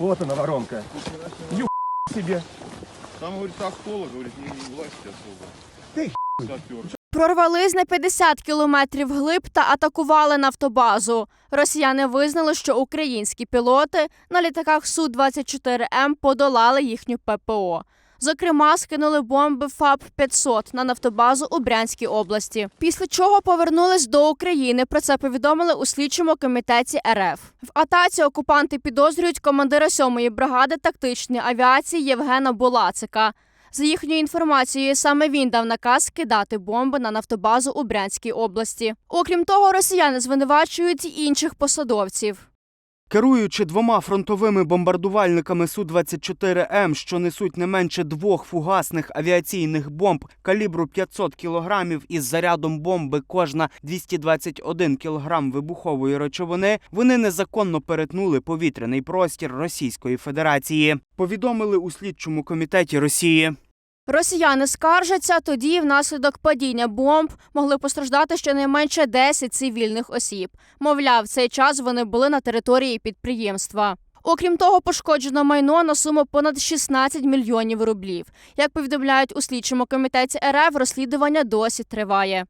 Вот она воронка. Ю себе. Там, говорит, так холодно, говорит, не, власти особо. Ты Сапер. Прорвались на 50 кілометрів глиб та атакували нафтобазу. Росіяни визнали, що українські пілоти на літаках Су-24М подолали їхню ППО. Зокрема, скинули бомби ФАБ-500 на нафтобазу у Брянській області. Після чого повернулись до України. Про це повідомили у слідчому комітеті РФ. В атаці окупанти підозрюють командира 7-ї бригади тактичної авіації Євгена Булацика. За їхньою інформацією, саме він дав наказ кидати бомби на нафтобазу у Брянській області. Окрім того, росіяни звинувачують інших посадовців. Керуючи двома фронтовими бомбардувальниками Су-24М, що несуть не менше двох фугасних авіаційних бомб калібру 500 кілограмів із зарядом бомби кожна 221 кілограм вибухової речовини, вони незаконно перетнули повітряний простір Російської Федерації. Повідомили у слідчому комітеті Росії. Росіяни скаржаться, тоді внаслідок падіння бомб могли постраждати щонайменше 10 цивільних осіб. Мовляв, в цей час вони були на території підприємства. Окрім того, пошкоджено майно на суму понад 16 мільйонів рублів. Як повідомляють у слідчому комітеті РФ, розслідування досі триває.